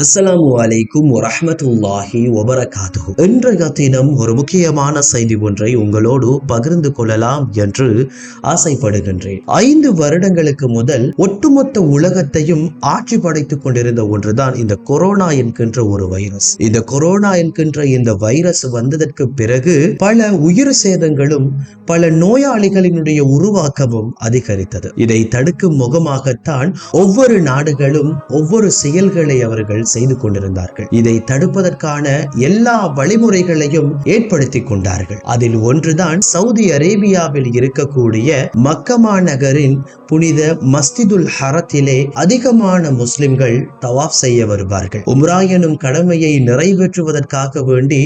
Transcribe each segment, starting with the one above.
அஸ்ஸலாமு அலைக்கும் வரஹ்மத்துல்லாஹி வபரகாத்து இன்றைய தினம் ஒரு முக்கியமான செய்தி ஒன்றை உங்களோடு பகிர்ந்து கொள்ளலாம் என்று ஆசைப்படுகின்றேன். ஐந்து வருடங்களுக்கு முதல் ஒட்டுமொத்த உலகத்தையும் ஆட்சி படைத்துக் கொண்டிருந்த ஒன்றுதான் இந்த கொரோனா என்கின்ற ஒரு வைரஸ். இந்த கொரோனா என்கின்ற இந்த வைரஸ் வந்ததற்கு பிறகு பல உயிர் சேதங்களும் பல நோயாளிகளினுடைய உருவாக்கமும் அதிகரித்தது. இதை தடுக்கும் முகமாகத்தான் ஒவ்வொரு நாடுகளும் ஒவ்வொரு செயல்களை அவர்கள் செய்து கொண்டிருந்தார்கள். இதை தடுப்பதற்கான எல்லா வழிமுறைகளையும் ஏற்படுத்தி கொண்டார்கள். அதில் ஒன்றுதான் சவுதி அரேபியாவில் இருக்கக்கூடிய மக்கமா நகரின் புனித மஸ்திதுல் ஹரத்திலே அதிகமான முஸ்லிம்கள் தவாஃப் செய்ய வருவார்கள். உம்ரா எனும் கடமையை நிறைவேற்றுவதற்காக வேண்டி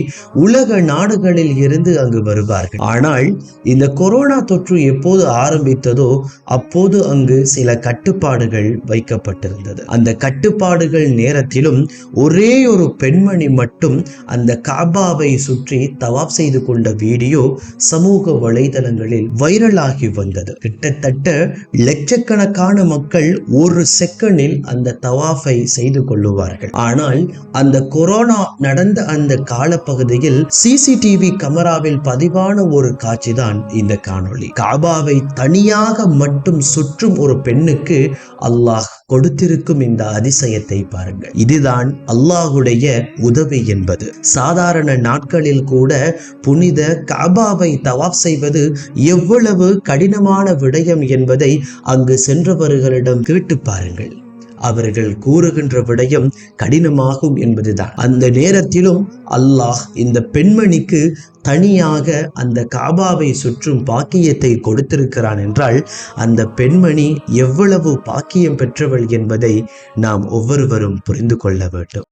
உலக நாடுகளில் இருந்து அங்கு வருவார்கள். ஆனால் இந்த கொரோனா தொற்று எப்போது ஆரம்பித்ததோ அப்போது அங்கு சில கட்டுப்பாடுகள் வைக்கப்பட்டிருந்தது. அந்த கட்டுப்பாடுகள் நேரத்திலும் மட்டும் ஒரே ஒரு பெண்மணி மட்டும் அந்த காபாவை சுற்றி தவாப் செய்து கொண்ட வீடியோ சமூக வலைதளங்களில் வைரலாகி வந்தது. கிட்டத்தட்ட லட்சக்கணக்கான மக்கள் ஒரு செகண்டில் அந்த தவாஃபை செய்து கொள்ளுவார்கள். ஆனால் அந்த கொரோனா நடந்த அந்த காலப்பகுதியில் சிசிடிவி கமராவில் பதிவான ஒரு காட்சிதான் இந்த காணொளி. காபாவை தனியாக மட்டும் சுற்றும் ஒரு பெண்ணுக்கு அல்லாஹ் கொடுத்திருக்கும் இந்த அதிசயத்தை பாருங்கள். இது இதுதான் அல்லாஹுடைய உதவி என்பது. சாதாரண நாட்களில் கூட புனித காபாவை தவாப் செய்வது எவ்வளவு கடினமான விடயம் என்பதை அங்கு சென்றவர்களிடம் கேட்டு பாருங்கள். அவர்கள் கூறுகின்ற விடயம் கடினமாகும் என்பதுதான். அந்த நேரத்திலும் அல்லாஹ் இந்த பெண்மணிக்கு தனியாக அந்த காபாவை சுற்றும் பாக்கியத்தை கொடுத்திருக்கிறான் என்றால் அந்த பெண்மணி எவ்வளவு பாக்கியம் பெற்றவள் என்பதை நாம் ஒவ்வொருவரும் புரிந்து கொள்ள வேண்டும்.